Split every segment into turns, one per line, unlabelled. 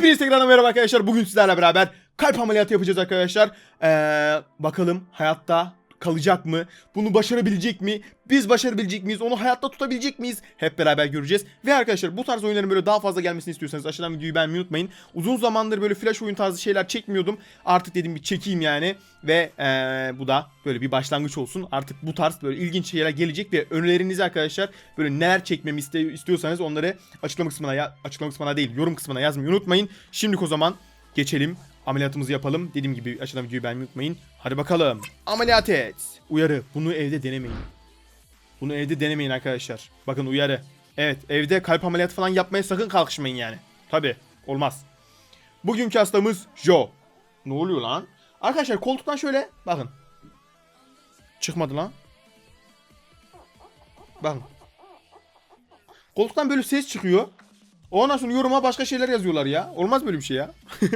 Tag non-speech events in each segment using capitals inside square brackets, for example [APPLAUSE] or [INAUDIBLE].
Hepiniz tekrardan merhaba arkadaşlar. Bugün sizlerle beraber kalp ameliyatı yapacağız arkadaşlar. Ee, bakalım hayatta kalacak mı? Bunu başarabilecek mi? Biz başarabilecek miyiz? Onu hayatta tutabilecek miyiz? Hep beraber göreceğiz. Ve arkadaşlar bu tarz oyunların böyle daha fazla gelmesini istiyorsanız aşağıdan videoyu beğenmeyi unutmayın. Uzun zamandır böyle flash oyun tarzı şeyler çekmiyordum. Artık dedim bir çekeyim yani. Ve ee, bu da böyle bir başlangıç olsun. Artık bu tarz böyle ilginç şeyler gelecek ve önerilerinizi arkadaşlar böyle neler çekmemi istiyorsanız onları açıklama kısmına açıklama kısmına değil yorum kısmına yazmayı unutmayın. Şimdilik o zaman geçelim ameliyatımızı yapalım. Dediğim gibi aşağıdan videoyu beğenmeyi unutmayın. Hadi bakalım. Ameliyat et. Uyarı. Bunu evde denemeyin. Bunu evde denemeyin arkadaşlar. Bakın uyarı. Evet evde kalp ameliyatı falan yapmaya sakın kalkışmayın yani. Tabi olmaz. Bugünkü hastamız Joe. Ne oluyor lan? Arkadaşlar koltuktan şöyle bakın. Çıkmadı lan. Bakın. Koltuktan böyle ses çıkıyor. Ondan sonra yoruma başka şeyler yazıyorlar ya. Olmaz böyle bir şey ya. [LAUGHS]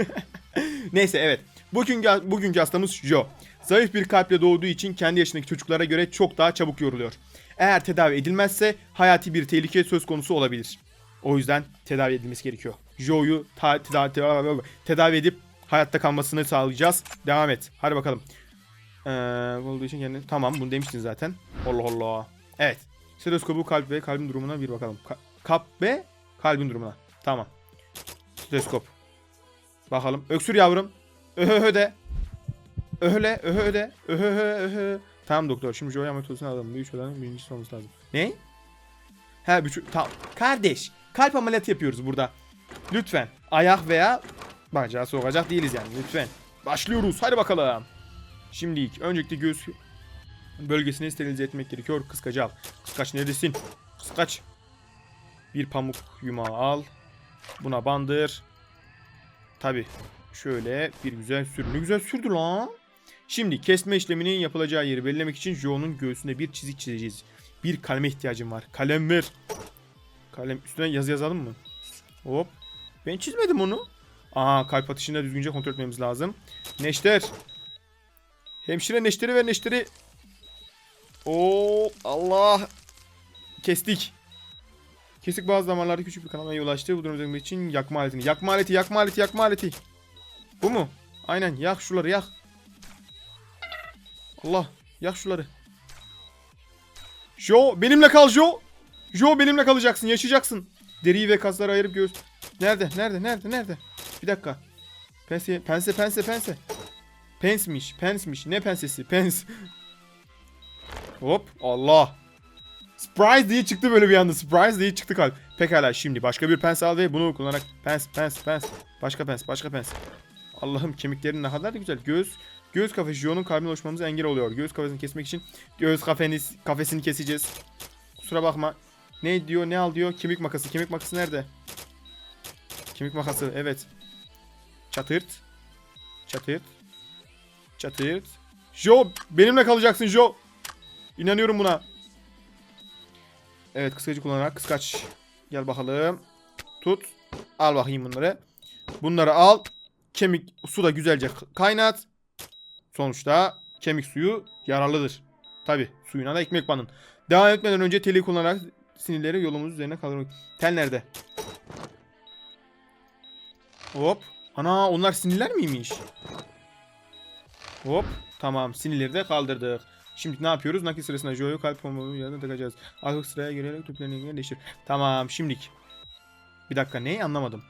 Neyse evet. Bugünkü, bugünkü hastamız Joe. Zayıf bir kalple doğduğu için kendi yaşındaki çocuklara göre çok daha çabuk yoruluyor. Eğer tedavi edilmezse hayati bir tehlike söz konusu olabilir. O yüzden tedavi edilmesi gerekiyor. Joe'yu ta- teda- teda- tedavi edip hayatta kalmasını sağlayacağız. Devam et. Hadi bakalım. Ee, olduğu için kendi... Tamam bunu demiştin zaten. Allah Allah. Evet. Stetoskopu kalp ve kalbin durumuna bir bakalım. Ka- kalp ve kalbin durumuna. Tamam. Stetoskop. Bakalım. Öksür yavrum. Öhö de. Öhöle, öhö de. Öhö öhö. Tamam doktor. Şimdi Joey ameliyatını alalım. Bir üç odanın birincisi olması lazım. Ne? He bir Tamam. Kardeş. Kalp ameliyatı yapıyoruz burada. Lütfen. Ayak veya bacağı sokacak değiliz yani. Lütfen. Başlıyoruz. Hadi bakalım. Şimdi ilk. Öncelikle göğüs bölgesini sterilize etmek gerekiyor. Kıskacı al. Kıskaç neredesin? Kıskaç. Bir pamuk yumağı al. Buna bandır. Tabi. Şöyle bir güzel sür. Ne güzel sürdü lan. Şimdi kesme işleminin yapılacağı yeri belirlemek için Joe'nun göğsünde bir çizik çizeceğiz. Bir kaleme ihtiyacım var. Kalem ver. Kalem üstüne yazı yazalım mı? Hop. Ben çizmedim onu. Aha kalp atışını da düzgünce kontrol etmemiz lazım. Neşter. Hemşire neşteri ver neşteri. Oo Allah. Kestik. Kesik bazı damarlarda küçük bir kanamaya yol açtı. Bu durum için yakma aletini. Yakma aleti, yakma aleti, yakma aleti. Bu mu? Aynen yak şuları yak. Allah yak şuları. Jo benimle kal Jo. Jo benimle kalacaksın yaşayacaksın. Deriyi ve kasları ayırıp göğüs. Nerede nerede nerede nerede? Bir dakika. Pense pense pense pense. Pensmiş pensmiş ne pensesi pens. [LAUGHS] Hop Allah. Surprise diye çıktı böyle bir anda. Surprise diye çıktı kalp. Pekala şimdi başka bir pens al ve bunu kullanarak pens pens pens. Başka pens başka pens. Allah'ım kemiklerin ne kadar da güzel. Göğüs göğüs kafesi Joe'nun kalbine oluşmamıza engel oluyor. Göğüs kafesini kesmek için göğüs kafeniz kafesini keseceğiz. Kusura bakma. Ne diyor ne al diyor? Kemik makası. Kemik makası nerede? Kemik makası evet. Çatırt. Çatırt. Çatırt. Joe benimle kalacaksın Joe. İnanıyorum buna. Evet kıskacı kullanarak kıskaç. Gel bakalım. Tut. Al bakayım bunları. Bunları al. Kemik su da güzelce kaynat. Sonuçta kemik suyu yararlıdır. Tabi suyuna da ekmek banın. Devam etmeden önce teli kullanarak sinirleri yolumuz üzerine kaldırmak. Tel nerede? Hop. Ana onlar sinirler miymiş? Hop. Tamam sinirleri de kaldırdık. Şimdi ne yapıyoruz? Nakil sırasında Joe'yu kalp pomunu yanına takacağız. Artık sıraya girerek tüplerini yerleştir. Tamam şimdilik. Bir dakika neyi anlamadım.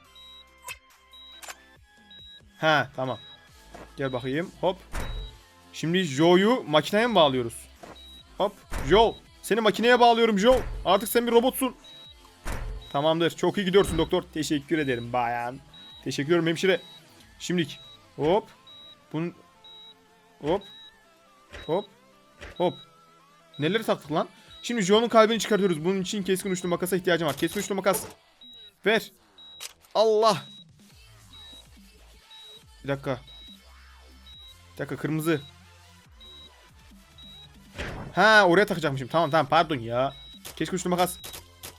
Ha tamam. Gel bakayım. Hop. Şimdi Joe'yu makineye mi bağlıyoruz? Hop. Joe. Seni makineye bağlıyorum Joe. Artık sen bir robotsun. Tamamdır. Çok iyi gidiyorsun doktor. Teşekkür ederim bayan. Teşekkür ederim hemşire. Şimdilik. Hop. Bunun... Hop. Hop. Hop. Neleri taktık lan? Şimdi Joe'nun kalbini çıkartıyoruz. Bunun için keskin uçlu makasa ihtiyacım var. Keskin uçlu makas. Ver. Allah. Bir dakika. Bir dakika kırmızı. Ha oraya takacakmışım. Tamam tamam pardon ya. Keskin uçlu makas.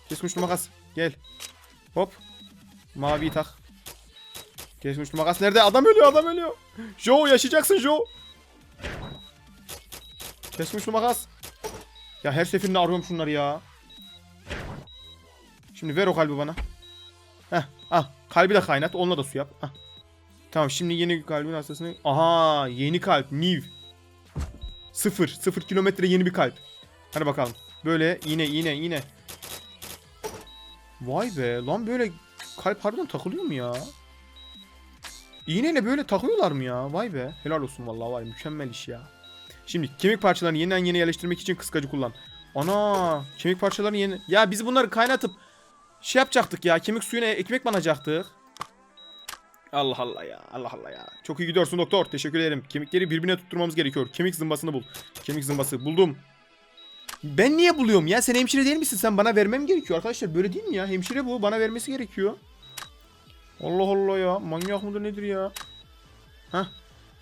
Keskin uçlu makas. Gel. Hop. Maviyi tak. Keskin uçlu makas nerede? Adam ölüyor adam ölüyor. Joe yaşayacaksın Joe. Keskin uçlu makas. Ya her seferinde arıyorum şunları ya. Şimdi ver o kalbi bana. Heh al. Kalbi de kaynat. Onunla da su yap. Hah. Tamam şimdi yeni kalbin hastasını. Aha yeni kalp. New. Sıfır. Sıfır kilometre yeni bir kalp. Hadi bakalım. Böyle yine yine yine. Vay be lan böyle kalp harbiden takılıyor mu ya? İğneyle böyle takıyorlar mı ya? Vay be. Helal olsun vallahi vay mükemmel iş ya. Şimdi kemik parçalarını yeniden yeni yerleştirmek için kıskacı kullan. Ana kemik parçalarını yeni... Ya biz bunları kaynatıp şey yapacaktık ya. Kemik suyuna ekmek banacaktık. Allah Allah ya. Allah Allah ya. Çok iyi gidiyorsun doktor. Teşekkür ederim. Kemikleri birbirine tutturmamız gerekiyor. Kemik zımbasını bul. Kemik zımbası. Buldum. Ben niye buluyorum ya? Sen hemşire değil misin? Sen bana vermem gerekiyor arkadaşlar. Böyle değil mi ya? Hemşire bu. Bana vermesi gerekiyor. Allah Allah ya. Manyak mıdır nedir ya? Hah.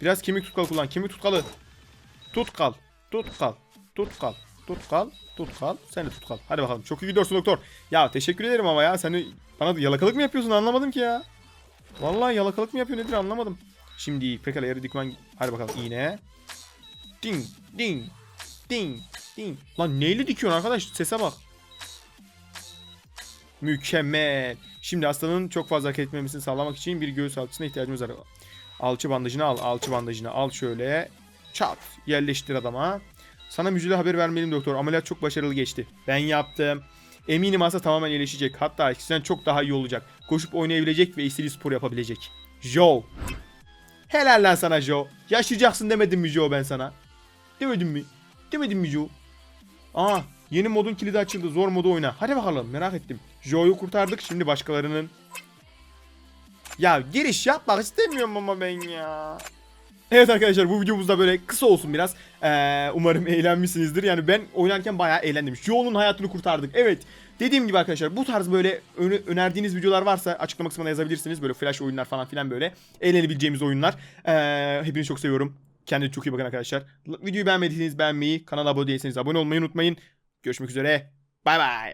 Biraz kemik tutkal kullan. Kemik tutkalı. Tutkal. Tutkal. Tutkal. Tutkal. Tutkal. Sen de tutkal. Hadi bakalım. Çok iyi gidiyorsun doktor. Ya teşekkür ederim ama ya. Sen bana yalakalık mı yapıyorsun anlamadım ki ya. Vallahi yalakalık mı yapıyor nedir anlamadım. Şimdi pekala yarı dikmen. Hadi bakalım iğne. Ding. Ding. Ding. Ding. Lan neyle dikiyorsun arkadaş? Sese bak. Mükemmel. Şimdi hastanın çok fazla hareket etmemesini sağlamak için bir göğüs alçısına ihtiyacımız var. Alçı bandajını al. Alçı bandajını al şöyle. Çat. Yerleştir adama. Sana müjdeli haber vermeliyim doktor. Ameliyat çok başarılı geçti. Ben yaptım. Eminim hasta tamamen iyileşecek. Hatta eskisinden çok daha iyi olacak. Koşup oynayabilecek ve istediği spor yapabilecek. Joe. Helal lan sana Joe. Yaşayacaksın demedim mi Joe ben sana? Demedim mi? Demedim mi Joe? Aa yeni modun kilidi açıldı. Zor modu oyna. Hadi bakalım merak ettim. Joe'yu kurtardık. Şimdi başkalarının. Ya giriş yapmak istemiyorum ama ben ya. Evet arkadaşlar bu videomuz da böyle kısa olsun biraz. Ee, umarım eğlenmişsinizdir. Yani ben oynarken bayağı eğlendim. Joe'nun hayatını kurtardık. Evet. Dediğim gibi arkadaşlar bu tarz böyle öne- önerdiğiniz videolar varsa açıklama kısmına yazabilirsiniz. Böyle flash oyunlar falan filan böyle. Eğlenebileceğimiz oyunlar. Ee, hepinizi çok seviyorum. Kendinize çok iyi bakın arkadaşlar. Videoyu beğenmediyseniz beğenmeyi, kanala abone değilseniz abone olmayı unutmayın. Görüşmek üzere. Bay bay.